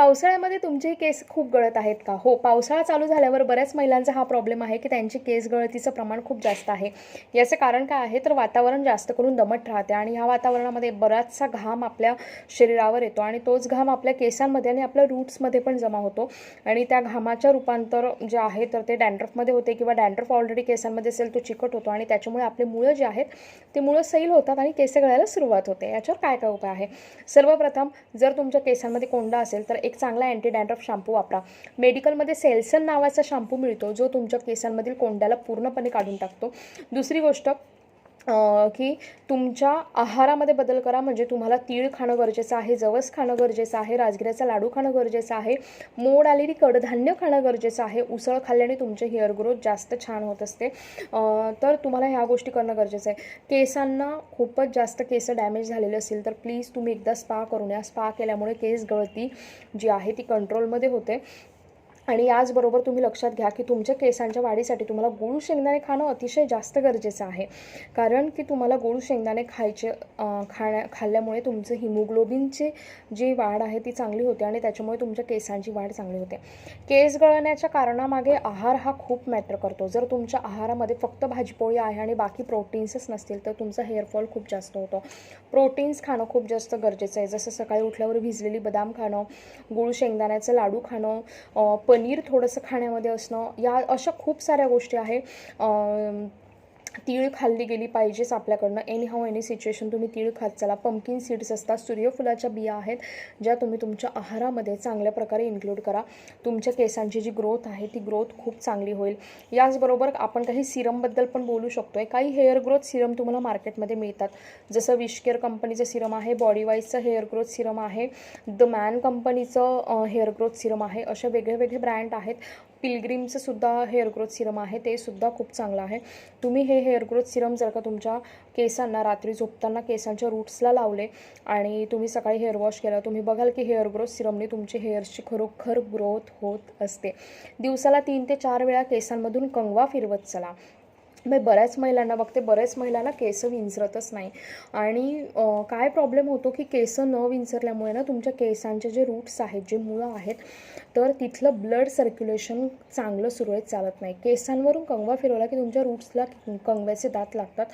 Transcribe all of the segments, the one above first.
पावसाळ्यामध्ये तुमचे केस खूप गळत आहेत का? हो पावसाळा चालू झाल्यावर बऱ्याच महिलांचा हा प्रॉब्लेम आहे की त्यांची केस गळतीचं प्रमाण खूप जास्त आहे. याचं कारण काय आहे? तर वातावरण जास्त करून दमट राहते आणि ह्या वातावरणामध्ये बराचसा घाम आपल्या शरीरावर येतो आणि तोच घाम आपल्या केसांमध्ये आणि आपल्या रूट्समध्ये पण जमा होतो. आणि त्या घामाच्या रूपांतर जे आहे तर ते डॅन्ड्रफमध्ये होते किंवा डॅन्ड्रफ ऑलरेडी केसांमध्ये असेल तो चिकट होतो आणि त्याच्यामुळे आपले मुळं जे आहेत ते मुळं सैल होतात आणि केस गळायला सुरुवात होते. याच्यावर काय काय उपाय आहे? सर्वप्रथम जर तुमच्या केसांमध्ये कोंडा असेल तर एक चांगला अँटी डॅन्ड्रफ शॅम्पू वापरा. मेडिकलमध्ये सेल्सन नावाचा शॅम्पू मिळतो जो तुमच्या केसांमधील कोंड्याला पूर्णपणे काढून टाकतो. दुसरी गोष्ट की तुमच्या आहारामध्ये बदल करा. म्हणजे तुम्हाला तीळ खाणं गरजेचं आहे जवस खाणं गरजेचं आहे राजगिऱ्याचा लाडू खाणं गरजेचं आहे मोड आलेली कडधान्य खाणं गरजेचं आहे उसळ खाल्ल्याने तुमचे हेअर ग्रोथ जास्त छान होत असते. तर तुम्हाला ह्या गोष्टी करणं गरजेचं आहे. केसांना खूपच जास्त केस डॅमेज झालेले असेल तर प्लीज तुम्ही एकदा स्पा करून या. स्पा केल्यामुळे केस गळती जी आहे ती कंट्रोलमध्ये होते. आणि याचबरोबर तुम्ही लक्षात घ्या की तुमच्या केसांच्या वाढीसाठी तुम्हाला गोळू शेंगदाणे खाणं अतिशय जास्त गरजेचं आहे. कारण की तुम्हाला गोळू शेंगदाणे खायचे खाण्या खाल्ल्यामुळे तुमचं हिमोग्लोबिनची जी वाढ आहे ती चांगली होते आणि त्याच्यामुळे तुमच्या केसांची वाढ चांगली होते. केस गळण्याच्या कारणामागे आहार हा खूप मॅटर करतो. जर तुमच्या आहारामध्ये फक्त भाजीपोळी आहे आणि बाकी प्रोटीन्सच नसतील तर तुमचा हेअरफॉल खूप जास्त होतो. प्रोटीन्स खाणं खूप जास्त गरजेचं आहे. जसं सकाळी उठल्यावर भिजलेली बदाम खाणं गुळ शेंगदाण्याचं लाडू खाणं पनीर पनीर थोडंसं खाण्यामध्ये असणं या अशा खूप साऱ्या गोष्टी आहे. तीळ खाल्ली गेली पाहिजेच आपल्याकडनं. एनी हाऊ एनी सिच्युएशन तुम्ही तीळ खात चला. पम्पकिन सीड्स असतात सूर्यफुलाच्या बिया आहेत ज्या तुम्ही तुमच्या आहारामध्ये चांगल्या प्रकारे इन्क्लूड करा. तुमच्या केसांची जी ग्रोथ आहे ती ग्रोथ खूप चांगली होईल. याचबरोबर आपण काही सिरमबद्दल पण बोलू शकतो आहे काही हेअर ग्रोथ सिरम तुम्हाला मार्केटमध्ये मिळतात. जसं विशकेअर कंपनीचं सिरम आहे बॉडीवाईजचं हेअर ग्रोथ सिरम आहे द मॅन कंपनीचं हेअर ग्रोथ सिरम आहे असे वेगळे वेगळे ब्रँड आहेत. पिलग्रीमचं सुद्धा हेअर ग्रोथ सिरम आहे ते सुद्धा खूप चांगलं आहे. तुम्ही हे हेअर ग्रोथ सिरम जर का तुमच्या केसांना रात्री झोपताना केसांच्या रूट्सला लावले आणि तुम्ही सकाळी हेअर वॉश केला तुम्ही बघाल की हेअर ग्रोथ सिरमने तुमचे हेअर्सची खरोखर ग्रोथ होत असते. दिवसाला तीन ते चार वेळा केसांमधून कंगवा फिरवत चला. मी बऱ्याच महिलांना बघते बऱ्याच महिलांना केस विंचरतच नाही. आणि काय प्रॉब्लेम होतो की केस न विंचरल्यामुळे ना तुमच्या केसांचे जे रूट्स आहेत जे मुळं आहेत तर तिथलं ब्लड सर्क्युलेशन चांगलं सुरळीत चालत नाही. केसांवरून कंगवा फिरवला की तुमच्या रूट्सला कंगव्याचे दात लागतात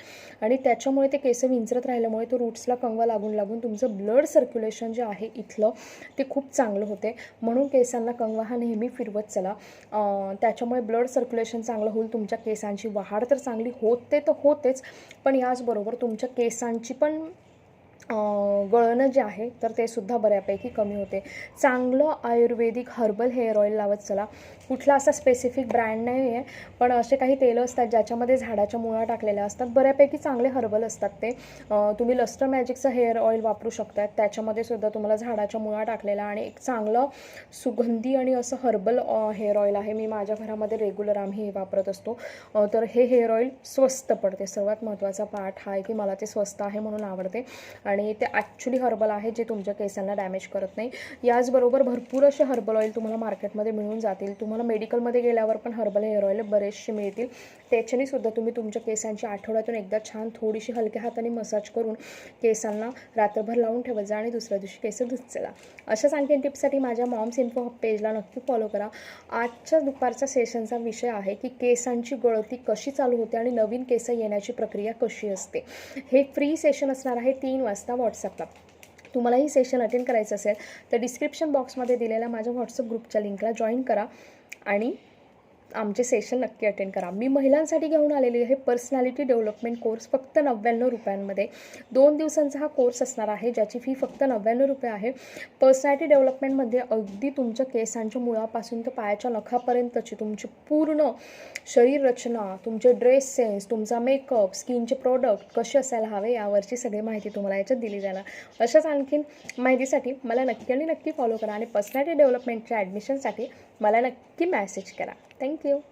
आणि त्याच्यामुळे ते केस विंचरत राहिल्यामुळे तो रूट्सला कंगवा लागून लागून तुमचं ब्लड सर्क्युलेशन जे आहे इथलं ते खूप चांगलं होते. म्हणून केसांना कंगवा हा नेहमी फिरवत चला. त्याच्यामुळे ब्लड सर्क्युलेशन चांगलं होईल तुमच्या केसांची वाढ तर चांगली होते तर होतेच पण याचबरोबर तुमच्या केसांची पण गळणं जे आहे तर ते सुद्धा बऱ्यापैकी कमी होते. चांगलं आयुर्वेदिक हर्बल हेअर ऑइल लावत चला. कुठला असा स्पेसिफिक ब्रँड नाही आहे पण असे काही तेलं असतात ज्याच्यामध्ये झाडाच्या मुळा टाकलेल्या असतात. बऱ्यापैकी चांगले हर्बल असतात ते. तुम्ही लस्टर मॅजिकचं हेअर ऑइल वापरू शकतात. त्याच्यामध्ये सुद्धा तुम्हाला झाडाच्या मुळा टाकलेला आणि एक चांगलं सुगंधी आणि असं हर्बल हेअर ऑइल आहे. मी माझ्या घरामध्ये रेग्युलर आम्ही हे वापरत असतो. तर हे हेअर ऑइल स्वस्त पडते. सर्वात महत्त्वाचा पार्ट हा आहे की मला ते स्वस्त आहे म्हणून आवडते. आणि आणि ते ॲक्च्युली हर्बल आहे जे तुमच्या केसांना डॅमेज करत नाही. याचबरोबर भरपूर असे हर्बल ऑइल तुम्हाला मार्केटमध्ये मिळून जातील. तुम्हाला मेडिकलमध्ये गेल्यावर पण हर्बल हेअर ऑइल बरेचसे मिळतील. त्याच्याने सुद्धा तुम्ही तुमच्या केसांची आठवड्यातून एकदा छान थोडीशी हलक्या हाताने मसाज करून केसांना रात्रभर लावून ठेवत जा आणि दुसऱ्या दिवशी केस धुतचला अशाच आणखीन टिप्ससाठी माझ्या मॉम्स इन्फो हब पेजला नक्की फॉलो करा. आजच्या दुपारच्या सेशनचा विषय आहे की केसांची गळती कशी चालू होते आणि नवीन केस येण्याची प्रक्रिया कशी असते. हे फ्री सेशन असणार आहे तीन वाजता व्हॉट्सअपला तुम्हाला ही सेशन अटेंड करायचं असेल तर डिस्क्रिप्शन बॉक्समध्ये दिलेल्या माझ्या व्हॉट्सअप ग्रुपच्या लिंकला जॉईन करा आणि आमचे सेशन नक्की अटेंड करा. मी महिलांसाठी घेऊन आलेली आहे पर्सनॅलिटी डेव्हलपमेंट कोर्स फक्त नव्याण्णव रुपयांमध्ये. दोन दिवसांचा हा कोर्स असणार आहे ज्याची फी फक्त नव्याण्णव रुपये आहे. पर्सनॅलिटी डेव्हलपमेंटमध्ये अगदी तुमच्या केसांच्या मुळापासून तर पायाच्या नखापर्यंतची तुमची पूर्ण शरीर रचना तुमचे ड्रेस सेन्स तुमचा मेकअप स्किनचे प्रोडक्ट कसे असायला हवे यावरची सगळी माहिती तुम्हाला याच्यात दिली जाणार. अशाच आणखीन माहितीसाठी मला नक्की आणि नक्की फॉलो करा आणि पर्सनॅलिटी डेव्हलपमेंटच्या ॲडमिशनसाठी मला नक्की मॅसेज करा. Thank you.